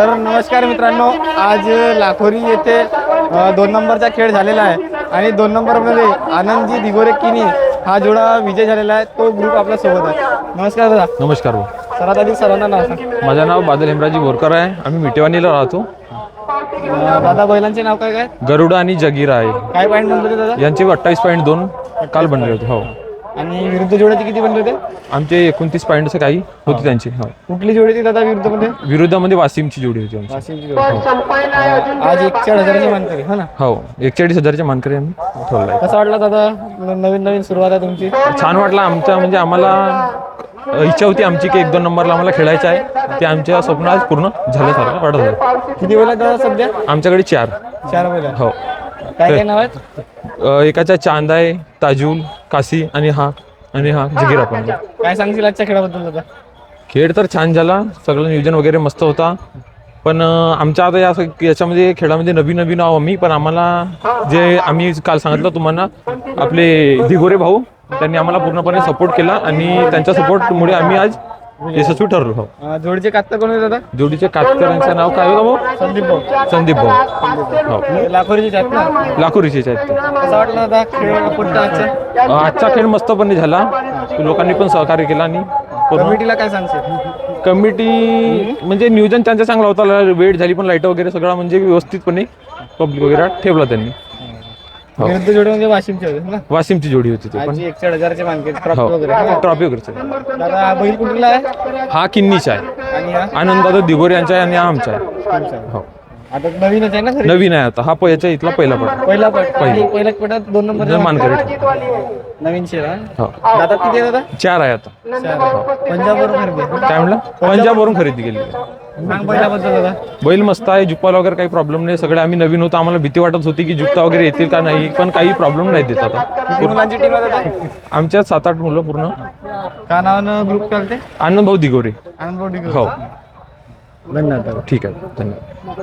तर नमस्कार मित्रांनो आज लाखोरी येथे दोन नंबरचा खेळ झालेला आहे. आणि दोन नंबरमध्ये आनंदजी दिगोरे किनी हा जोडा विजय झालेला आहे. तो ग्रुप आपल्यासोबत आहे. नमस्कार दादा. नमस्कार भाऊ. सर्वात आधी सर्वांना नाव सांग. माझं नाव बादल हेमराजी बोरकर आहे. आम्ही मिटेवानीला राहतो. अ, दादा बैलांचे नाव काय काय? गरुडा आणि जगीरा आहे. काय पॉईंट होते दादा? यांचे अठ्ठावीस पॉईंट दोन काल बनले होते हो. आणि विरुद्ध जोड्याचे किती बनले होते? आमचे एकोणतीस पॉईंट असं काही होती त्यांची हो. कुठली जोडी होती दादा विरुद्धमध्ये विरुद्धामध्ये वासिमची जोडी होती आमची. वाशिमची जोडी. आज एक चार हजाराची मानकरी हा ना? हो एकचाळीस हजारच्या मानकरी आम्ही ठेवला कसा वाटला दादा? नवीन नवीन सुरुवात आहे तुमची. छान वाटलं आमच्या म्हणजे आम्हाला अ, इच्छा होती आमची की एक दोन नंबरला आम्हाला खेळायचं आहे. ते आमच्या स्वप्न आज पूर्ण झाल्यासारखं वाटत होतं. किती दादा सध्या? आमच्याकडे चार. चार आहेत. हो. काय काय नाव आहेत? अ, एकाचा चांद आहे ताजूल काशी आणि हा आणि हा जगीरा पण काय सांगशील आजच्या खेळाबद्दल दादा? खेळ तर छान झाला सगळं नियोजन वगैरे मस्त होता. पण आमच्या आता या याच्यामध्ये खेळामध्ये नवीन नवीन आहो आम्ही पण आम्हाला जे आम्ही काल सांगितलं तुम्हाला आपले दिगोरे भाऊ त्यांनी आम्हाला पूर्णपणे सपोर्ट केला आणि त्यांच्या सपोर्टमुळे आम्ही आज यशस्वी ठरलो हो. अं, जोडीचे कात्ता कोण होते दादा जोडीचे कातकरांचं नाव काय होतं भाऊ संदीप भाऊ. संदीप भाऊ. हो. लाखोरीचे आहेत ना? लाखोरीचेच आहेत ते. कसा वाटला दादा खेळ आपटला आजचा. अं, आजचा खेळ मस्तपणे झाला. लोकांनी पण सहकार्य केलं आणि पूर्ण कमिटीला काय सांगशील? कमिटी म्हणजे नियोजन त्यांचा चांगला होता. वेट झाली पण लाइट वगैरे सगळा म्हणजे व्यवस्थितपणे पब्लिक वगैरे ठेवला त्यांनी. हो. विरुद्ध जोडी म्हणजे वाशिमचे होते ना? वासिमची जोडी होती ती पण. एकशे हजारचे मानके ट्रॉफी हो. वगैरे. हा. ट्रॉफी वगैरे. दादा हा बैल कुठला आहे? हा किन्नीचा आहे. आणि हा? दिगोरे यांचा आहे आणि हा आमचा आहे. तुमचा. हो. आता नवीनच आहे ना नवीन आहे आता. हा प- याच्या इथला पहिला पट. पहिला पट. पहिला. पहिल्या पटात दोन नंबर मानकरी नवीन शेर हा? हो. दादा किती आहे दादा? चार आहे आता. पंजाबवरून खरेदी आहे. काय म्हणलं? पंजाबवरून खरेदी केली. सांग बैलाबद्दल दादा. बैल मस्त आहे जुप्पाला वगैरे काही प्रॉब्लेम नाही. सगळे आम्ही नवीन होतो. आम्हाला भीती वाटत होती की जुत्ता वगैरे येतील का नाही पण काही प्रॉब्लेम नाही देत आता. किती मुलांची टीम आहे दादा? आमच्या सात आठ मुलं पूर्ण. का नावानं ग्रुप चालते आनंद भाऊ दिगोरे. आनंद भाऊ डिगो. हो. धन्यवाद ठीक आहे. धन्यवाद.